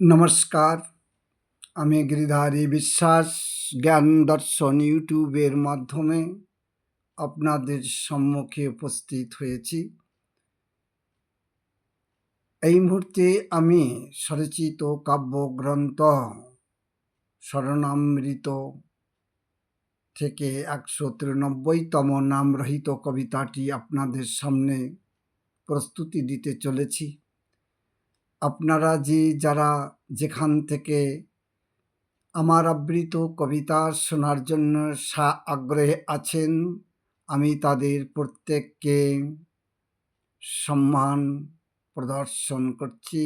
নমস্কার। আমি গিরিধারী বিশ্বাস, জ্ঞান দর্শন ইউটিউবের মাধ্যমে আপনাদের সম্মুখে উপস্থিত হয়েছি। এই মুহূর্তে আমি স্বরচিত কাব্যগ্রন্থ শরণামৃত থেকে একশো তিরানব্বইতম নামরহিত কবিতাটি আপনাদের সামনে প্রস্তুতি দিতে চলেছি। আপনারা যে যারা যেখান থেকে আমার আবৃত কবিতা শোনার জন্য সা আগ্রহে আছেন, আমি তাদের প্রত্যেককে সম্মান প্রদর্শন করছি,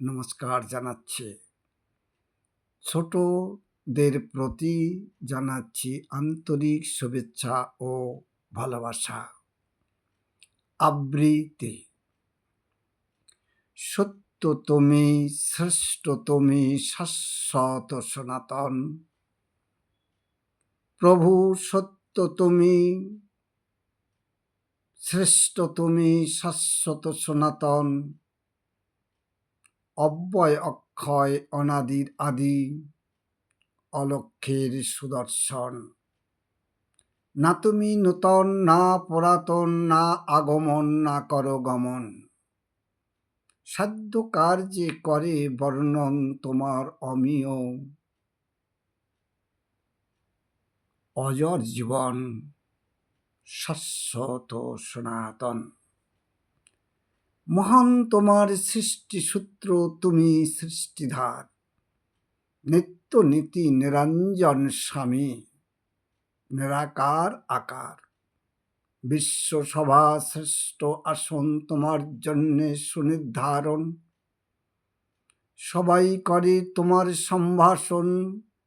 নমস্কার জানাচ্ছি। ছোটদের প্রতি জানাচ্ছি আন্তরিক শুভেচ্ছা ও ভালোবাসা। আবৃত্তি। সত্য তুমি শ্রেষ্ঠ তুমি, শাশ্বত সনাতন। প্রভু সত্য তুমি শ্রেষ্ঠ তুমি, শাশ্বত সনাতন। অব্যয় অক্ষয় অনাদির আদি অলক্ষের সুদর্শন। না তুমি নূতন, না পুরাতন, না আগমন, না করো গমন সাধ্য কার্যে করে বর্ণন তোমার অমিয়? অজর জীবন শাশ্বত সনাতন। মহান তোমার সৃষ্টিসূত্র তুমি সৃষ্টিধার। নিত্য নীতি নিরঞ্জন স্বামী, নিরাকার আকার। বিশ্বসভা শ্রেষ্ঠ আসন তোমার জন্যে সুনির্ধারণ। সবাই করে তোমার সম্ভাষণ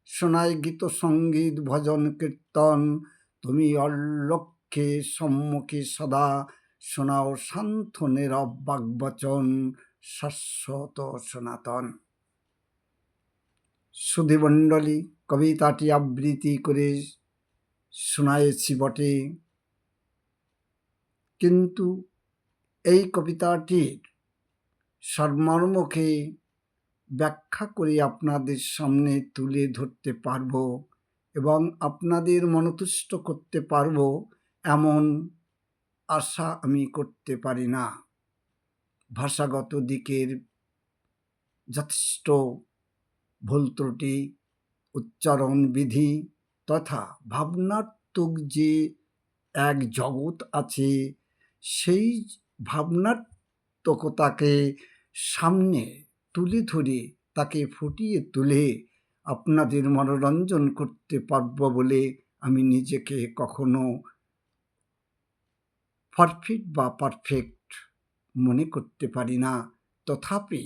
শোনায় গীত, সংগীত, ভজন, কীর্তন। তুমি অলক্ষ্যে সম্মুখে সদা শোনাও শান্ত, নীরব বাগবচন শাশ্বত সনাতন। সুধীমণ্ডলী কবিতাটি আবৃত্তি করে শোনায়েছি বটে। কিন্তু এই কবিতাটির সর্মর্মকে ব্যাখ্যা করে আপনাদের সামনে তুলে ধরতে পারব এবং আপনাদের মনতুষ্ট করতে পারব এমন আশা আমি করতে পারি না। ভাষাগত দিকের যথেষ্ট ভুল ত্রুটি উচ্চারণ বিধি তথা ভাবনাত্মক যে এক জগৎ আছে সেই ভাবনাত্মকতাকে সামনে তুলে ধরে, তাকে ফুটিয়ে তুলে আপনাদের মনোরঞ্জন করতে পারব বলে আমি নিজেকে কখনো পারফেক্ট বা পারফেক্ট মনে করতে পারি না। তথাপি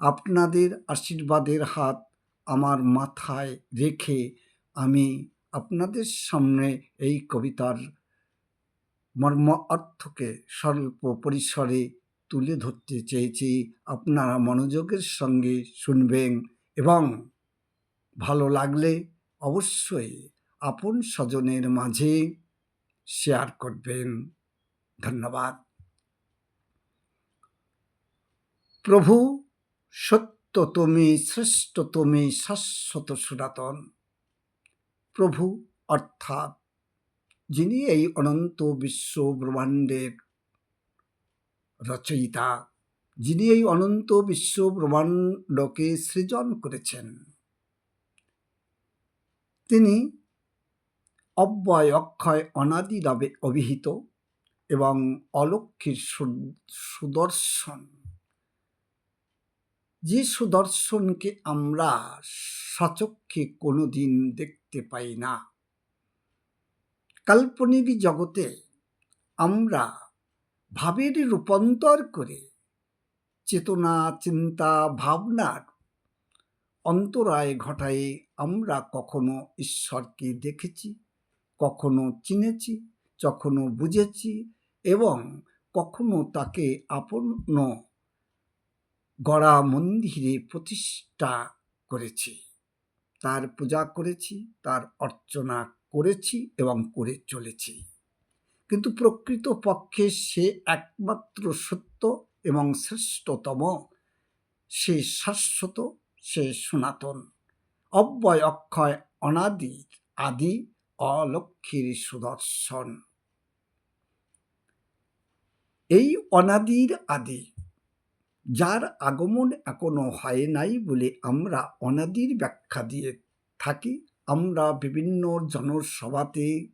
আপনাদের আশীর্বাদের হাত আমার মাথায় রেখে আমি আপনাদের সামনে এই কবিতার মর্ম অর্থকে স্বল্প পরিসরে তুলে ধরতে চেয়েছি। আপনারা মনোযোগের সঙ্গে শুনবেন এবং ভালো লাগলে অবশ্যই আপন স্বজনের মাঝে শেয়ার করবেন। ধন্যবাদ। প্রভু সত্য তুমি শ্রেষ্ঠ তুমি শাশ্বত সনাতন। প্রভু, অর্থাৎ যিনি এই অনন্ত বিশ্ব ব্রহ্মাণ্ডের রচয়িতা, যিনি এই অনন্ত বিশ্ব ব্রহ্মাণ্ডকে সৃজন করেছেন। তিনি অব্যয় অক্ষয় অনাদি রবে অভিহিত এবং অলক্ষীর সুদর্শন। যে সুদর্শনকে আমরা সচক্ষে কোনোদিন দেখতে পাই না। কাল্পনিক জগতে আমরা ভাবের রূপান্তর করে চেতনা, চিন্তা, ভাবনার অন্তরায় ঘটায় আমরা কখনো ঈশ্বরকে দেখেছি, কখনো চিনেছি, কখনো বুঝেছি এবং কখনো তাকে আপন্ন গড়া মন্দিরে প্রতিষ্ঠা করেছি। তার পূজা করেছি, তার অর্চনা করেছি এবং করে চলেছি। কিন্তু প্রকৃত পক্ষে সে একমাত্র সত্য এবং শ্রেষ্ঠতম। সে শাশ্বত, সে সনাতন। অব্যয়, অক্ষয়, অনাদি আদি অলক্ষীর সুদর্শন। এই অনাদির আদি, যার আগমন এখনও হয় নাই বলে আমরা অনাদির ব্যাখ্যা দিয়ে থাকি আমরা বিভিন্ন জনসভাতে,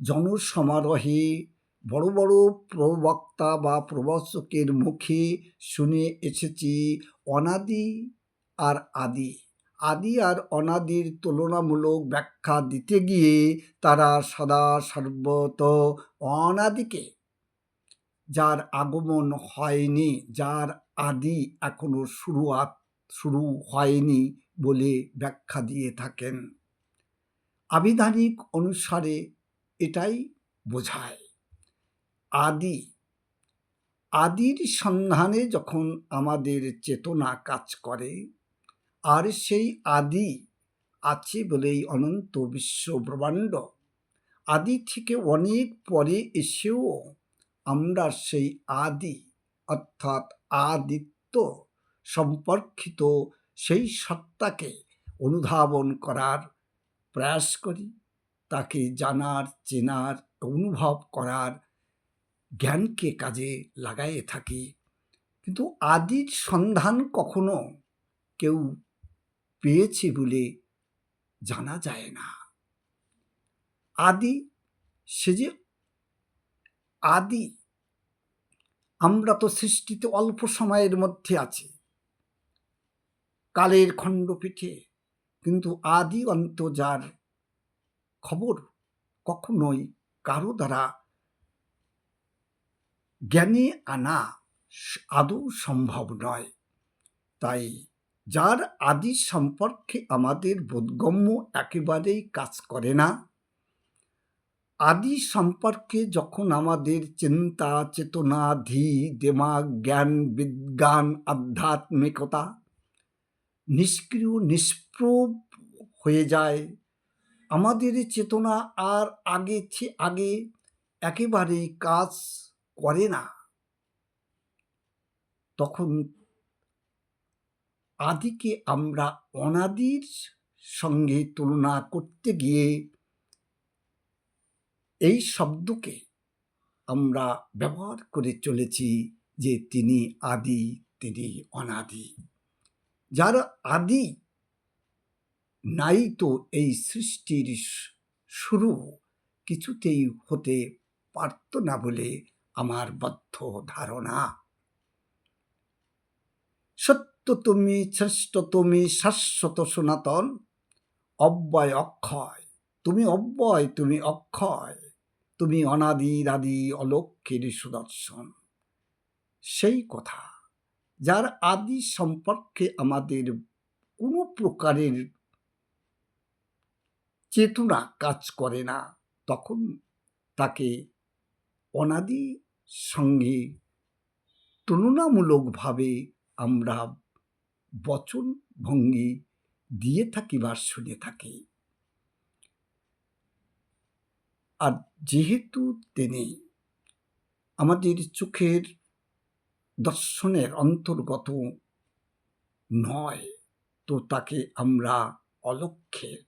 জনসমারোহে বড় বড় প্রবক্তা বা প্রবচকের মুখে শুনে এসেছি অনাদি আর আদি। আদি আর অনাদির তুলনামূলক ব্যাখ্যা দিতে গিয়ে তারা সদা সর্বত অনাদিকে। যার আগমন হয়নি, যার আদি এখনও শুরুয়াত, শুরু হয়নি বলে ব্যাখ্যা দিয়ে থাকেন। আবিধানিক অনুসারে এটাই বোঝায়। আদি, আদির সন্ধানে যখন আমাদের চেতনা কাজ করে, আর সেই আদি আছে বলেই অনন্ত বিশ্ব ব্রহ্মাণ্ড। আদি থেকে অনেক পরে এসেও আমরা সেই আদি, অর্থাৎ আদিত্য সম্পর্কিত সেই সত্তাকে অনুধাবন করার প্রয়াস করি, তাকে জানার, চেনার, অনুভব করার জ্ঞানকে কাজে লাগাইয়ে থাকি। কিন্তু আদির সন্ধান কখনো কেউ পেয়েছে বলে জানা যায় না। আদি, সে যে আদি, আমরা তো সৃষ্টিতে অল্প সময়ের মধ্যে আছি। কালের খণ্ডপীঠে কিন্তু আদি অন্ত যার খবর কখনোই কারও দ্বারা জ্ঞানে আনা আদৌ সম্ভব নয়। তাই যার আদি সম্পর্কে আমাদের বোধগম্য একেবারেই কাজ করে না, আদি সম্পর্কে যখন আমাদের চিন্তা, চেতনা, ধি, দেমাগ, জ্ঞান, বিজ্ঞান, আধ্যাত্মিকতা নিষ্ক্রিয়, নিষ্প্রভ হয়ে যায়। আমাদের চেতনা আর আগে আগে একেবারেই কাজ করে না। তখন আদিকে আমরা অনাদির সঙ্গে তুলনা করতে গিয়ে এই শব্দকে আমরা ব্যবহার করে চলেছি যে তিনি আদি, তিনি অনাদি। যার আদি নাই তো এই সৃষ্টির শুরু কিছুতেই হতে পারত না বলে আমার বদ্ধ ধারণা। সত্য তুমি, শ্রেষ্ঠ তুমি, শাশ্বত সনাতন, অব্যয় অক্ষয়। তুমি অব্যয়, তুমি অক্ষয়। তুমি অনাদি দাদি অলক্ষের সুদর্শন। সেই কথা যার আদি সম্পর্কে আমাদের কোনো প্রকারের চেতনা কাজ করে না, তখন তাকে অনাদি সঙ্গে তুলনামূলকভাবে আমরা বচন ভঙ্গি দিয়ে থাকি বা শুনে থাকি। আর যেহেতু তিনি আমাদের চোখের দর্শনের অন্তর্গত নয়। তো তাকে আমরা অলক্ষের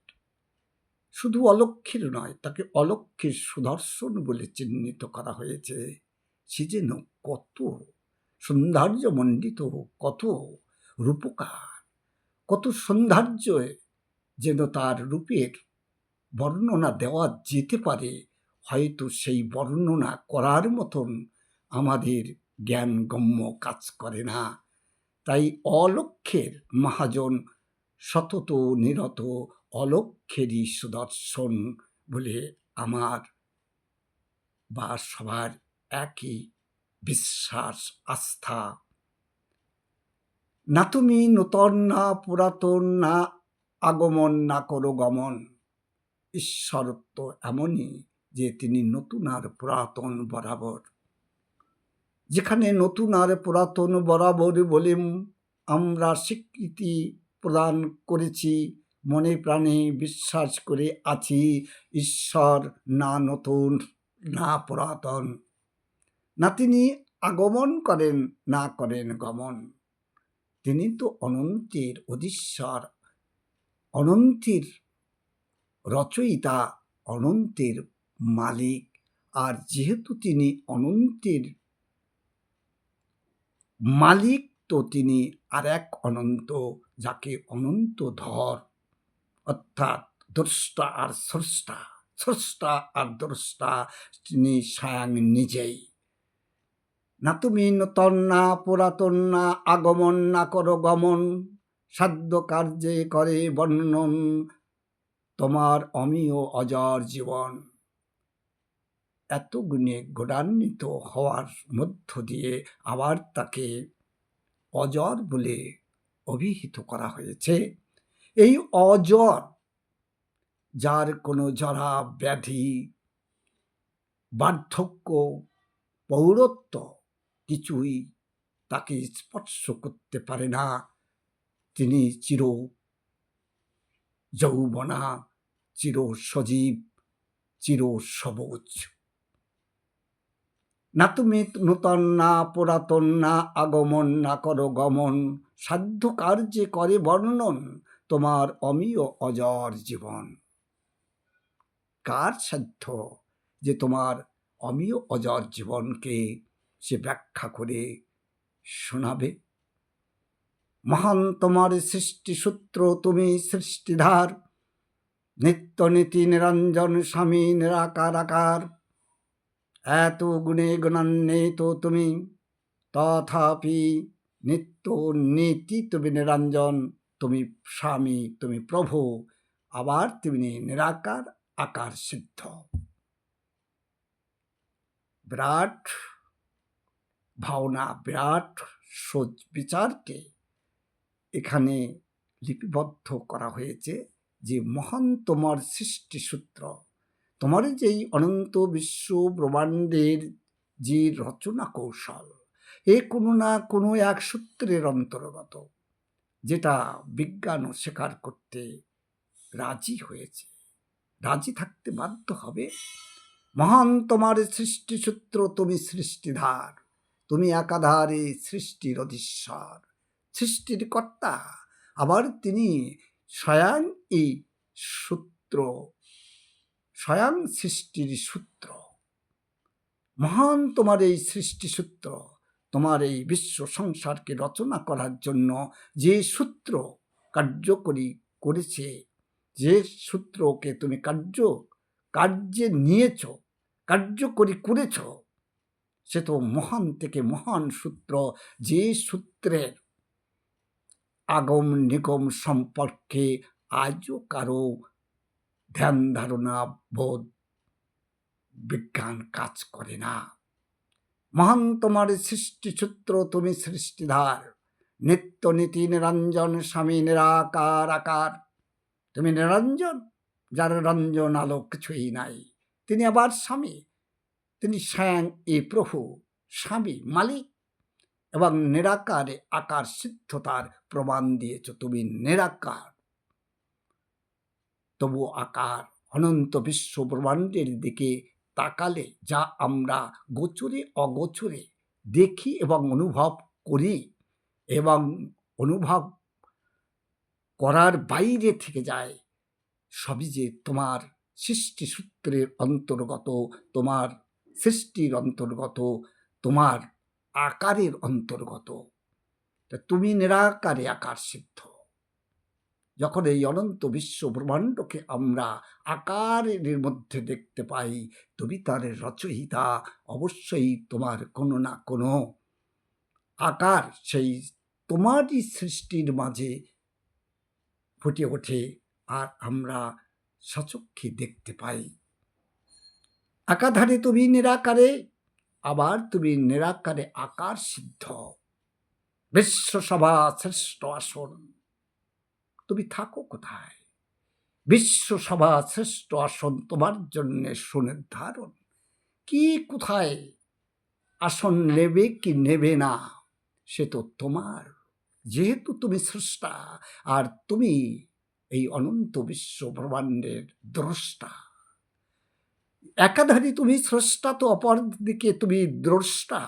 শুধু অলক্ষের নয়, তাকে অলক্ষের সুদর্শন বলে চিহ্নিত করা হয়েছে। সে যেন কত সৌন্দর্যমণ্ডিত, কত রূপকার, কত সৌন্দর্য যেন তার রূপের বর্ণনা দেওয়া যেতে পারে। হয়তো সেই বর্ণনা করার মতন আমাদের জ্ঞানগম্য কাজ করে না। তাই অলক্ষের মহাজন সতত নিরত অলক্ষেরই সুদর্শন বলে আমার বা সবার একই বিশ্বাস, আস্থা। না তুমি নূতন, না পুরাতন, না আগমন, না করো গমন। ঈশ্বরত্ব এমনই যে তিনি নতুন আর পুরাতন বরাবর। যেখানে নতুন আর পুরাতন বরাবর বলে আমরা স্বীকৃতি প্রদান করেছি, মনে প্রাণে বিশ্বাস করে আছি, ঈশ্বর না নতুন, না পুরাতন। না তিনি আগমন করেন, না করেন গমন। তিনি তো অনন্তের অধীশ্বর, অনন্তের রচয়িতা, অনন্তের মালিক। আর যেহেতু তিনি অনন্তের মালিক তো তিনি আর এক অনন্ত, যাকে অনন্ত ধর, অর্থাৎ দ্রষ্টা আর স্রষ্টা স্রষ্টা আর দ্রষ্টা তিনি স্বয়ং নিজেই। না তুমি নূতন না পুরাতন না আগমন না করো গমন, সাধ্য কার্যে করে বর্ণন, তোমার অমীয় অজর জীবন। এত গুণে গুণান্বিত হওয়ার মধ্য দিয়ে আবার তাকে অজর বলে অভিহিত করা হয়েছে। এই অজর, যার কোনো জরা ব্যাধি, বার্ধক্য, পৌরত্ব কিছুই তাকে স্পর্শ করতে পারে না। তিনি চির যৌবনা, চির সজীব, চির সবুজ। না তুমি নূতন না পুরাতন না আগমন না করো গমন, সাধ্য কার্যে করে বর্ণন, তোমার অমীয় অজর জীবন। কার সাধ্য যে তোমার অমীয় অজর জীবনকে সে ব্যাখ্যা করে শোনাবে? মহান তোমার সৃষ্টি সূত্র তুমি সৃষ্টিধার, নিত্য নীতি নিরঞ্জন স্বামী নিরাকার আকার এত গুণে গুণান্বিত তুমি। তথাপি নিত্য নীতি তুমি নিরঞ্জন, তুমি স্বামী, তুমি প্রভু, আবার তুমি নিরাকার, আকার সিদ্ধ। বিরাট ভাবনা বিরাট সোচ বিচারকে এখানে লিপিবদ্ধ করা হয়েছে যে মহান তোমার সৃষ্টিসূত্র। তোমার যেই অনন্ত বিশ্ব ব্রহ্মাণ্ডের যে রচনা কৌশল, এ কোনো না কোনো এক সূত্রের অন্তর্গত, যেটা বিজ্ঞানও স্বীকার করতে রাজি হয়েছে। রাজি থাকতে বাধ্য হবে? মহান তোমার সৃষ্টিসূত্র তুমি সৃষ্টিধার, তুমি একাধারে সৃষ্টির অধীশ্বর, সৃষ্টির কর্তা। আবার তিনি স্বয়ং এই সূত্র স্বয়ং সৃষ্টির সূত্র। মহান তোমার এই সৃষ্টি সূত্র, তোমার এই বিশ্ব সংসারকে রচনা করার জন্য যে সূত্র কার্যকরী করেছে, যে সূত্রকে তুমি কার্য, কার্যে নিয়েছ, কার্যকরী করেছ, সে তো মহান থেকে মহান সূত্র, যে সূত্রের আগম নিগম সম্পর্কে আজও কারও ধ্যান ধারণা বোধ, বিজ্ঞান কাজ করে না। মহান তোমার সৃষ্টিসূত্র, তুমি সৃষ্টিধার। নিত্য নীতি নিরঞ্জন, স্বামী নিরাকার আকার। তুমি নিরঞ্জন, যার রঞ্জন আলো কিছুই নাই। তিনি আবার স্বামী, তিনি স্বয়ং এ প্রভু, স্বামী মালিক। এবং নিরাকারে আকার সিদ্ধতার প্রমাণ দিয়েছ, তুমি নিরাকার। তবু আকার অনন্ত বিশ্ব ব্রহ্মাণ্ডের দিকে তাকালে যা আমরা গোচরে অগোচরে দেখি এবং অনুভব করি এবং অনুভব করার বাইরে থেকে যায় সবই যে তোমার সৃষ্টি সূত্রের অন্তর্গত, তোমার সৃষ্টির অন্তর্গত, তোমার আকারের অন্তর্গত। তুমি নিরাকারে আকার সিদ্ধ। যখন এই অনন্ত বিশ্ব ব্রহ্মাণ্ডকে আমরা আকারের মধ্যে দেখতে পাই, তুমি তার রচয়িতা, অবশ্যই তোমার কোনো না কোনো আকার সেই তোমারই সৃষ্টির মাঝে ফুটে ওঠে আর আমরা সচক্ষে দেখতে পাই। একাধারে তুমি নিরাকারে, আবার তুমি নিরাকারে আকার সিদ্ধ। বিশ্বসভা শ্রেষ্ঠ আসন। তুমি থাকো কোথায়? বিশ্বসভা শ্রেষ্ঠ আসন তোমার জন্য সুনির্ধারণ। কি কোথায়? আসন নেবে কি নেবে না, সে তো তোমার। যেহেতু তুমি স্রষ্টা, আর তুমি এই অনন্ত বিশ্ব ব্রহ্মাণ্ডের দ্রষ্টা। একাধারে তুমি স্রষ্টা তো অপর দিকে তুমি দ্রষ্টা।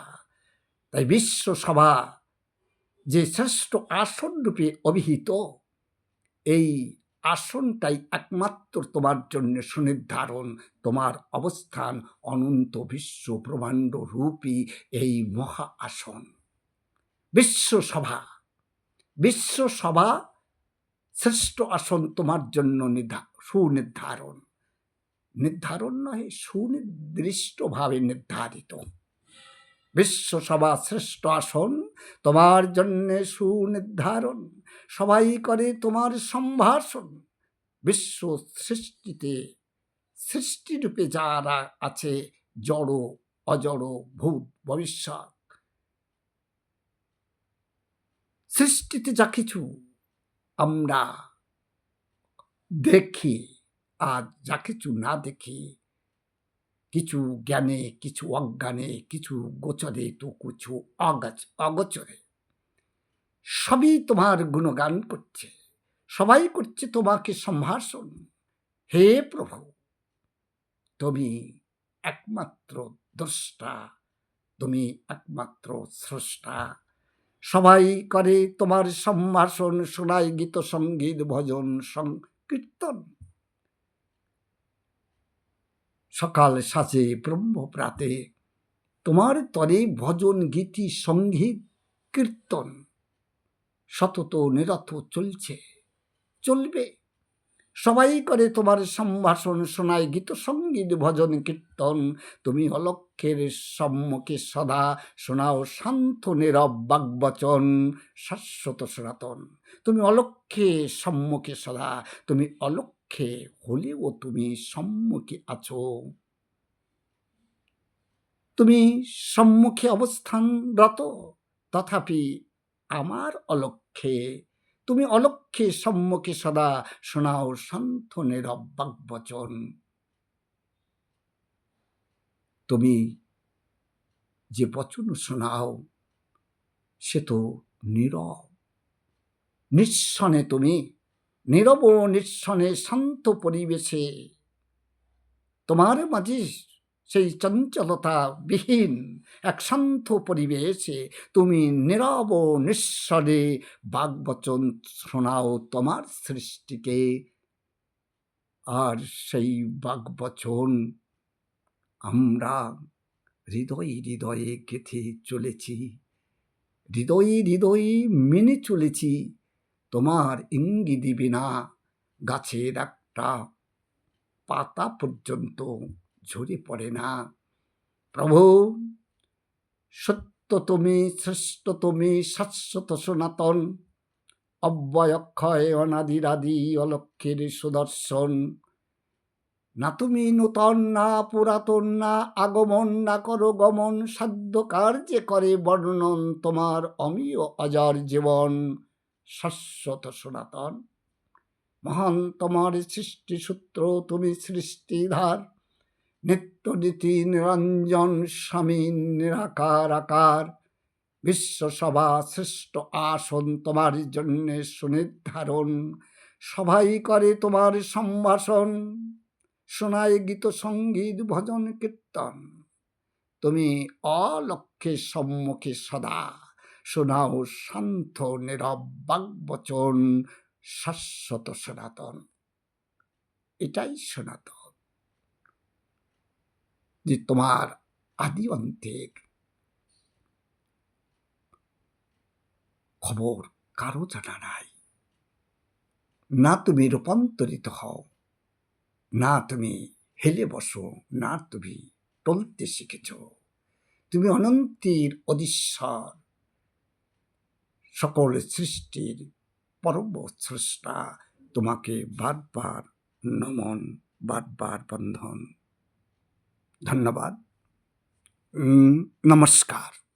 তাই বিশ্বসভা যে শ্রেষ্ঠ আসন রূপে অভিহিত এই আসনটাই একমাত্র তোমার জন্য সুনির্ধারণ। তোমার অবস্থান অনন্ত বিশ্ব ব্রহ্মাণ্ড রূপী এই মহা আসন। বিশ্বসভা বিশ্বসভা শ্রেষ্ঠ আসন তোমার জন্য নির্ধা সুনির্ধারণ। নির্ধারণ নয় সুনির্দিষ্টভাবে নির্ধারিত। বিশ্বসভা শ্রেষ্ঠ আসন, তোমার জন্যে সুনির্ধারণ। সবাই করে তোমার সম্ভাষণ। বিশ্ব সৃষ্টিতে সৃষ্টিরূপে যারা আছে, জড়, অজড়, ভূত, ভবিষ্যৎ। সৃষ্টিতে যা কিছু আমরা দেখি, আর যা কিছু না দেখি কিছু জ্ঞানে, কিছু অজ্ঞানে, কিছু গোচরে, তো কিছু অগাচ, অগোচরে। সবই তোমার গুণগান করছে। সবাই করছে তোমাকে সম্ভাষণ। হে প্রভু, তুমি একমাত্র দ্রষ্টা, তুমি একমাত্র স্রষ্টা। সবাই করে তোমার সম্ভাষণ, শোনায় গীত, সংগীত, ভজন, সংকীর্তন। সকাল সাজে ব্রহ্মপ্রাতে তোমার তরে ভজন গীতি সংগীত কীর্তন। সতত নিরত চলছে, চলবে। সবাই করে তোমার সম্ভাষণ শোনায় গীত সংগীত ভজন কীর্তন। তুমি অলক্ষের সম্মুখে সদা শোনাও শান্ত নীরব বাগবচন, শাশ্বত সনাতন। তুমি অলক্ষে সম্মুখে সদা, তুমি অলক্ষে হলেও তুমি সম্মুখে আছো। তুমি সম্মুখে অবস্থানরত, তথাপি আমার অলক্ষে, তুমি অলক্ষে সম্মুখে সদা শোনাও শান্ত নীরব বাগ্বচন তুমি যে বচন শোনাও, সে তো নীরব। নিঃসনে তুমি নীরব নিঃসনে শান্ত পরিবেশে। তোমার মাঝে সেই চঞ্চলতা বিহীন এক শান্ত পরিবেশে তুমি নীরব নিঃস্বরে বাগবচন শোনাও তোমার সৃষ্টিকে। আর সেই বাগবচন, আমরা হৃদয় হৃদয়ে গেথে চলেছি, হৃদয়ে হৃদয়ে মেনে চলেছি। তোমার ইঙ্গিত বিনা গাছের একটা পাতা পর্যন্ত ঝরে পড়ে না। প্রভু, সত্য তুমি, শ্রেষ্ঠ তুমি, শাশ্বত সনাতন, অব্যয়ক্ষয় অনাদিরাদি অলক্ষের সুদর্শন। না তুমি নূতন, না পুরাতন, না আগমন, না করো গমন সাধ্য কার্যে করে বর্ণন তোমার অমীয় অজর জীবন। শাশ্বত সনাতন। মহান তোমার সৃষ্টিসূত্র, তুমি সৃষ্টিধার। নিত্যনীতি নিরঞ্জন স্বামী নিরাকার আকার। বিশ্বসভা শ্রেষ্ঠ আসন তোমার জন্যে সুনির্ধারণ। সবাই করে তোমার সম্ভাষণ। শোনায় গীত সংগীত, ভজন, কীর্তন। তুমি অলক্ষে সম্মুখে সদা। শোনাও শান্ত নীরব বাগ্বচন, শাশ্বত সনাতন। এটাই সনাতন। যে তোমার আদি অন্তের খবর কারও জানা নাই। না তুমি রূপান্তরিত হও, না তুমি হেলে বসো, না তুমি টলতে শিখেছ। তুমি অনন্তের অদীশ্বর সকল সৃষ্টির পরম স্রষ্টা তোমাকে বারবার নমন বারবার বন্ধন। ধন্যবাদ। নমস্কার।